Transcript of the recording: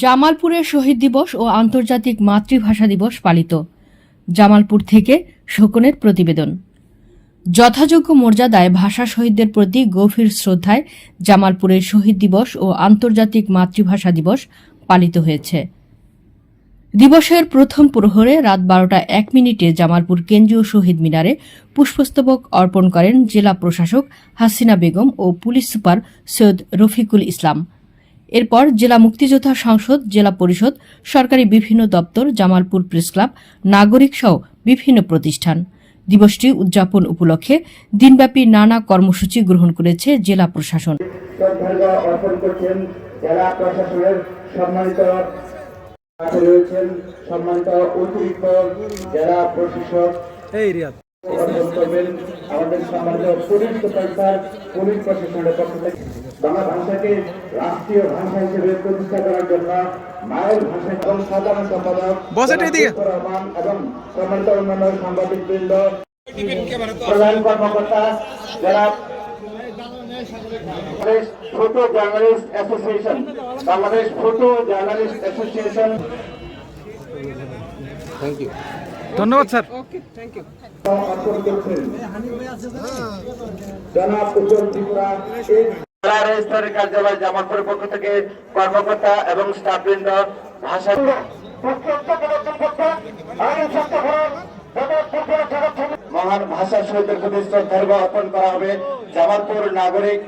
জামালপুরে শহীদ দিবস ও আন্তর্জাতিক মাতৃভাষা দিবস পালিত। জামালপুর থেকে শোকনের প্রতিবেদন। যথাযোগ্য মর্যাদায় ভাষা শহীদদের প্রতি গভীর শ্রদ্ধায় জামালপুরের শহীদ দিবস ও আন্তর্জাতিক মাতৃভাষা দিবস পালিত হয়েছে। দিবসের প্রথম প্রহরে রাত বারোটা এক মিনিটে জামালপুর কেন্দ্রীয় শহীদ মিনারে পুষ্পস্তবক অর্পণ করেন জেলা প্রশাসক হাসিনা বেগম ও পুলিশ সুপার সৈয়দ রফিকুল ইসলাম। এরপর জেলা মুক্তিযোদ্ধা সংসদ জেলা পরিষদ সরকারি বিভিন্ন দপ্তর জামালপুর প্রেস ক্লাব নাগরিক সহ বিভিন্ন প্রতিষ্ঠান। দিবসটি উদযাপন উপলক্ষে দিনব্যাপী নানা কর্মসূচি গ্রহণ করেছে জেলা প্রশাসন। শ্রদ্ধার্ঘ্য অর্পণ করছেন জেলা প্রশাসনের সম্মানিত রয়েছেন সম্মানিত অতিরিক্ত জেলা প্রশাসক। এই রিয়াদ অর্পণ করবেন আমাদের সম্মানিত পুলিশ সুপার স্যার পুলিশ প্রশাসনের পক্ষ থেকে বাংলা ভাষাকে রাষ্ট্রীয় ভাষা হিসেবে প্রতিষ্ঠা করার জন্য মায়ের ভাষা এবং সাধারণ সম্পাদক বস এটা এদিকে। লুৎফর রহমান এবং সম্মানিত অন্যান্য সাংবাদিক বৃন্দ প্রধান কর্মকর্তা যারা Bangladesh photo journalist association Bangladesh photo journalist association ধন্যবাদ স্যার। কার্যালয় জামালপুরের পক্ষ থেকে কর্মকর্তা এবং স্টাফবৃন্দ ভাষা মহান ভাষা শহীদের প্রতি শ্রদ্ধার্ঘ্য অর্পণ করা হবে। জামালপুর নাগরিক